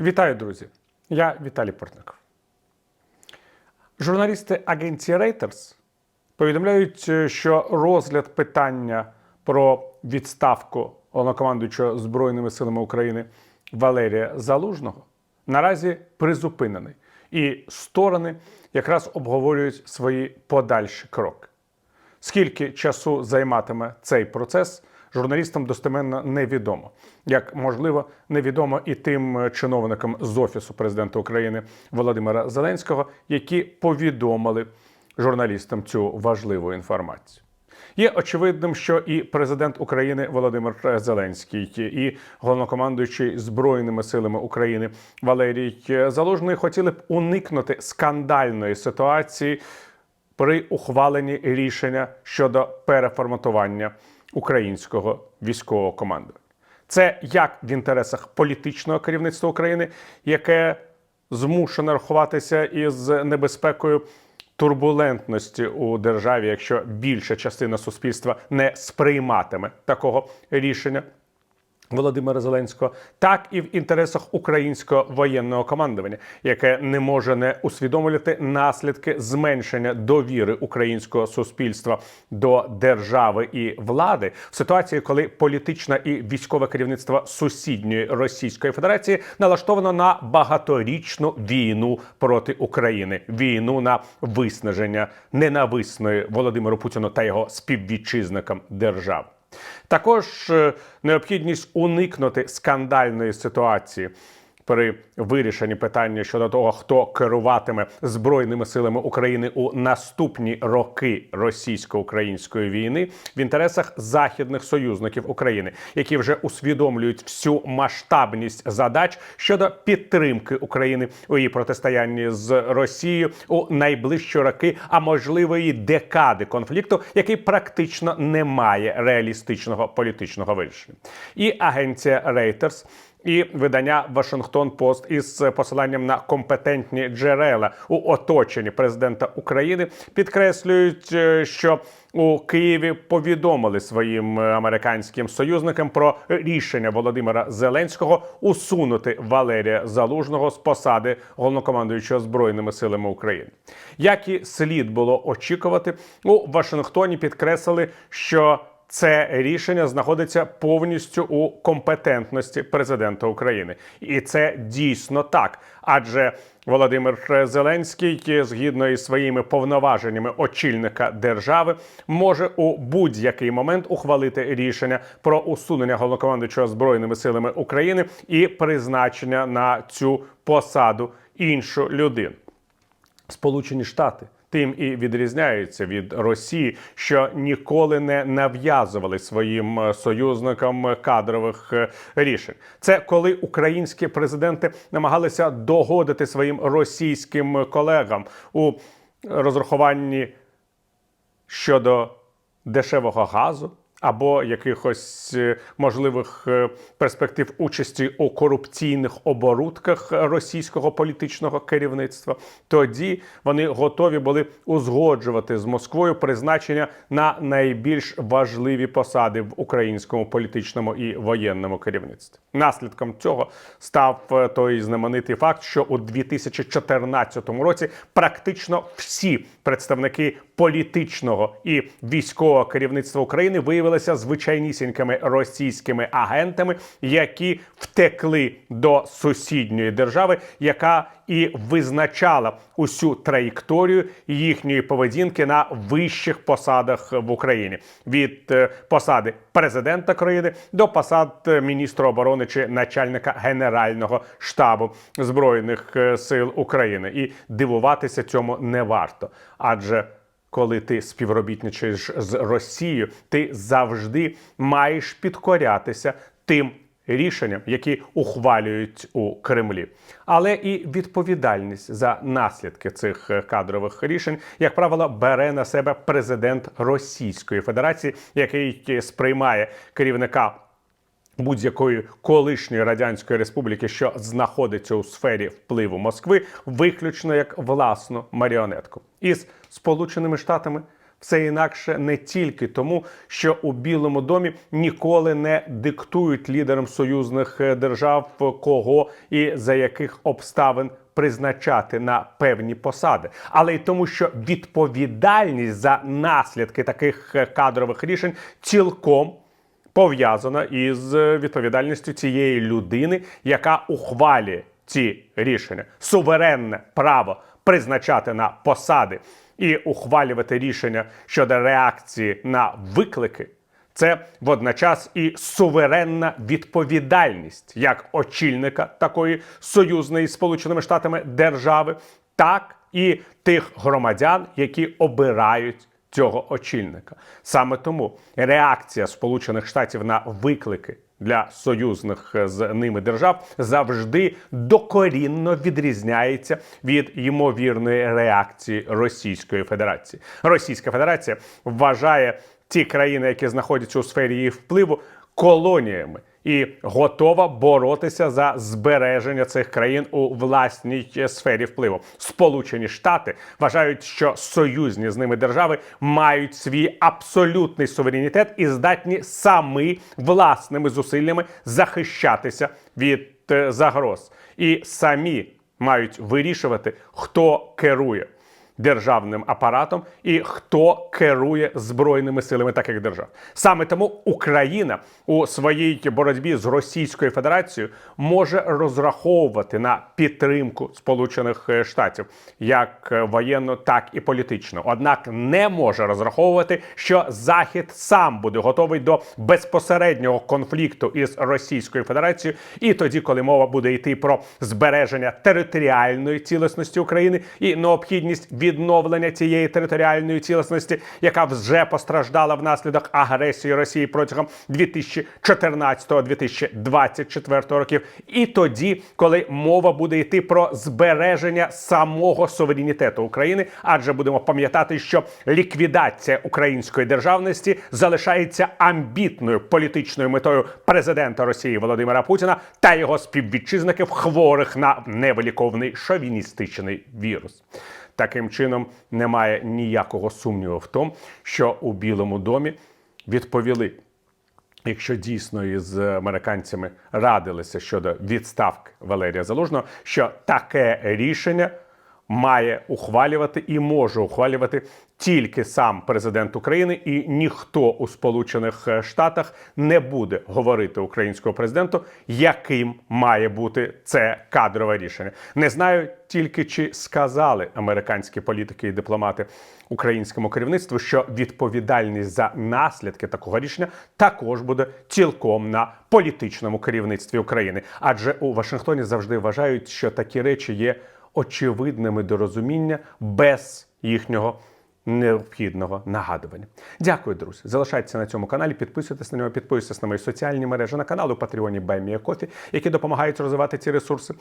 Вітаю, друзі! Я Віталій Портников. Журналісти агенції Reuters повідомляють, е, що розгляд питання про відставку головнокомандуючого Збройними силами України Валерія Залужного наразі призупинений, і сторони якраз обговорюють свої подальші кроки. Скільки часу займатиме цей процес, журналістам достеменно невідомо. Як можливо, невідомо і тим е, чиновникам з офісу президента України Володимира Зеленського, які повідомили журналістам цю важливу інформацію. Є очевидним, що і президент України Володимир Зеленський, і головнокомандуючий збройними силами України Валерій Залужний хотіли б уникнути скандальної ситуації при ухваленні рішення щодо переформатування українського військового командування. Це як в інтересах політичного керівництва України, яке змушене рахуватися із небезпекою турбулентності у державі, якщо більша частина суспільства не сприйматиме такого рішення. Володимира Зеленського, так і в інтересах українського воєнного командування, яке не може не усвідомлювати наслідки зменшення довіри українського суспільства до держави і влади в ситуації, коли політичне і військове керівництво сусідньої Російської Федерації налаштовано на багаторічну війну проти України, війну на виснаження ненависної Володимиру Путіну та його співвітчизникам держави. Також е, необхідність уникнути скандальної ситуації при вирішенні питання щодо того, хто керуватиме збройними силами України у наступні роки російсько-української війни в інтересах західних союзників України, які вже усвідомлюють всю масштабність задач щодо підтримки України у її протистоянні з Росією у найближчі роки, а можливо і декади конфлікту, який практично не має реалістичного політичного вирішення. І агенція Reuters і видання Вашингтон Пост із посиланням на компетентні джерела у оточенні президента України підкреслюють, е, що у Києві повідомили своїм е, американським союзникам про рішення Володимира Зеленського усунути Валерія Залужного з посади головнокомандуючого збройними силами України. Як і слід було очікувати, у Вашингтоні підкреслили, що це рішення знаходиться повністю у компетентності президента України, і це дійсно так. Адже Володимир Зеленський, згідно із своїми повноваженнями очільника держави, може у будь-який момент ухвалити рішення про усунення головнокомандуючого збройними силами України і призначення на цю посаду іншу людину. Сполучені Штати тим і відрізняються від Росії, що ніколи не нав'язували своїм е, союзникам кадрових е, рішень. Це коли українські президенти намагалися догодити своїм російським колегам у розрахуванні щодо дешевого газу або якихось е, можливих е, перспектив участі у корупційних оборудках російського політичного керівництва, тоді вони готові були узгоджувати з Москвою призначення на найбільш важливі посади в українському політичному і воєнному керівництві. Наслідком цього став е, той знаменитий факт, що у 2014 році практично всі представники політичного і військового керівництва України виявилися звичайнісінькими російськими агентами, які втекли до сусідньої держави, яка і визначала усю траєкторію їхньої поведінки на вищих посадах в Україні від е, посади президента країни до посад міністра оборони чи начальника генерального штабу збройних е, сил України. І дивуватися цьому не варто, адже коли ти співробітничаєш з Росією, ти завжди маєш підкорятися тим рішенням, які ухвалюють у Кремлі, але і відповідальність за наслідки цих е, кадрових рішень, як правило, бере на себе президент Російської Федерації, який сприймає керівника будь-якої колишньої радянської республіки, що знаходиться у сфері впливу Москви, виключно як власну маріонетку. Із Сполученими Штатами. все інакше не тільки тому, що у Білому домі ніколи не диктують лідерам союзних е, держав кого і за яких обставин призначати на певні посади, але й тому, що відповідальність за наслідки таких е, кадрових рішень цілком пов'язана із е, відповідальністю цієї людини, яка ухвалює ці рішення, суверенне право призначати на посади і ухвалювати рішення щодо реакції на виклики. Це водночас і суверенна відповідальність як очільника такої союзної Сполученими Штатами держави, так і тих громадян, які обирають цього очільника. Саме тому реакція Сполучених Штатів на виклики для союзних з ними держав завжди докорінно відрізняється від ймовірної реакції Російської Федерації. Російська Федерація вважає ті країни, які знаходяться у сфері її впливу, колоніями. І готова боротися за збереження цих країн у власній е, сфері впливу. Сполучені Штати вважають, що союзні з ними держави мають свій абсолютний суверенітет і здатні самі власними зусиллями захищатися від е, загроз, і самі мають вирішувати, хто керує державним апаратом і хто керує збройними силами таких держав. Саме тому Україна у своїй боротьбі з Російською Федерацією може розраховувати на підтримку Сполучених е, Штатів як е, воєнно, так і політично. Однак не може розраховувати, що Захід сам буде готовий до безпосереднього конфлікту із Російською Федерацією, і тоді, коли мова буде йти про збереження територіальної цілісності України і необхідність відновлення цієї територіальної цілісності, яка вже постраждала внаслідок агресії Росії протягом 2014-2024 років, і тоді, коли мова буде йти про збереження самого суверенітету України, адже будемо пам'ятати, що ліквідація української державності залишається амбітною політичною метою президента Росії Володимира Путіна та його співвітчизників, хворих на невиліковний шовіністичний вірус. Таким чином немає ніякого сумніву в тому, що у Білому домі відповіли. Якщо дійсно із американцями радилися щодо відставки Валерія Залужного, що таке рішення має ухвалювати і може ухвалювати тільки сам президент України, і ніхто у Сполучених Штатах не буде говорити українському президенту, яким має бути це кадрове рішення. Не знаю тільки чи сказали американські політики і дипломати українському керівництву, що відповідальність за наслідки такого рішення також буде цілком на політичному керівництві України, адже у Вашингтоні завжди вважають, що такі речі є очевидними до розуміння без їхнього необхідного нагадування. Дякую, друзі. Залишайтеся на цьому каналі, підписуйтесь на нього, підписуйтесь на мої соціальні мережі на канал у Патреоні Кофі, які допомагають розвивати ці ресурси.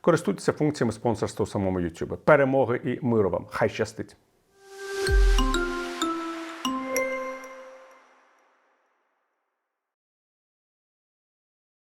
Користуйтеся функціями спонсорства у самому YouTube. Перемоги і миру вам! Хай щастить!